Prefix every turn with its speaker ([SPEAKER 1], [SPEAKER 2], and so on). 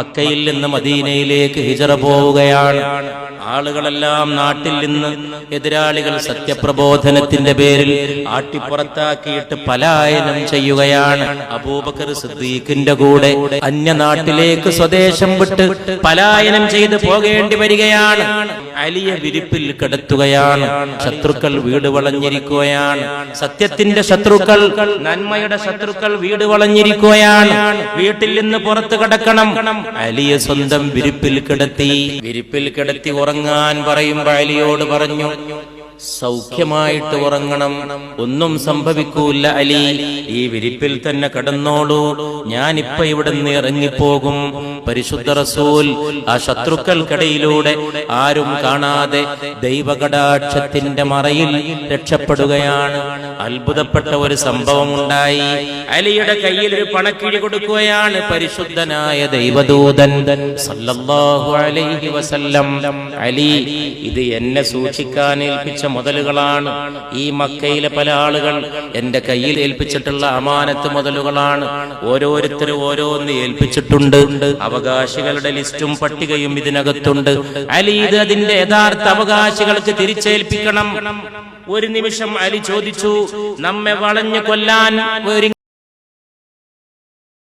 [SPEAKER 1] മക്കയിൽ നിന്ന് മദീനയിലേക്ക് ഹിജറ പോവുകയാണ്. ആളുകളെല്ലാം നാട്ടിൽ നിന്ന് എതിരാളികൾ സത്യപ്രബോധനത്തിന്റെ പേരിൽ ആട്ടിപ്പുറത്താക്കിയിട്ട് പലായനം ചെയ്യുകയാണ്. അബൂബക്കർ സിദ്ദീഖിന്റെ കൂടെ അന്യനാട്ടിലേക്ക് സ്വദേശം വിട്ട് പലായനം ചെയ്ത് പോകേണ്ടി വരികയാണ്. അലിയ വിരിപ്പിൽ കിടത്തുകയാണ്. ശത്രുക്കൾ വീട് വളഞ്ഞിരിക്കുകയാണ്. സത്യത്തിന്റെ ശത്രുക്കൾ നന്മയുടെ ശത്രുക്കൾ വീട് വളഞ്ഞിരിക്കുകയാണ്. വീട്ടിൽ നിന്ന് പുറത്തു കടക്കണം. അലിയെ സ്വന്തം വിരിപ്പിൽ കിടത്തി. വിരിപ്പിൽ കിടത്തി ഉറങ്ങാൻ പറയുമ്പോ അലിയോട് പറഞ്ഞു സൗഖ്യമായിട്ട് ഉറങ്ങണം. ഒന്നും സംഭവിക്കൂല അലി. ഈ വിരിപ്പിൽ തന്നെ കടന്നോളൂ. ഞാനിപ്പ ഇവിടെ നിന്ന് ഇറങ്ങിപ്പോകും. പരിശുദ്ധ റസൂൽ ആ ശത്രുക്കൾക്കിടയിലൂടെ ആരും കാണാതെ ദൈവകടാക്ഷത്തിന്റെ മറയിൽ രക്ഷപ്പെടുകയാണ്. അത്ഭുതപ്പെട്ട ഒരു സംഭവം ഉണ്ടായി അലിയുടെ കയ്യിൽ ഒരു പണക്കിഴി കൊടുക്കുകയാണ് പരിശുദ്ധനായ ദൈവദൂതൻ സല്ലല്ലാഹു അലൈഹി വസല്ലം. അലി ഇത് എന്നെ സൂക്ഷിക്കാൻ ഏൽപ്പിച്ച മുതലുകളാണ് ഈ മക്കയിലെ പല ആളുകൾ എന്റെ കയ്യിൽ ഏൽപ്പിച്ചിട്ടുള്ള അമാനത്ത് മുതലുകളാണ് ഓരോരുത്തരും ഓരോന്ന് ഏൽപ്പിച്ചിട്ടുണ്ട് അവകാശികളുടെ ലിസ്റ്റും പട്ടികയും ഇതിനകത്തുണ്ട് അലി ഇത് അതിന്റെ യഥാർത്ഥ അവകാശികൾക്ക് തിരിച്ചേൽപ്പിക്കണം ഒരു നിമിഷം അലി ചോദിച്ചു നമ്മെ വളഞ്ഞു കൊല്ലാൻ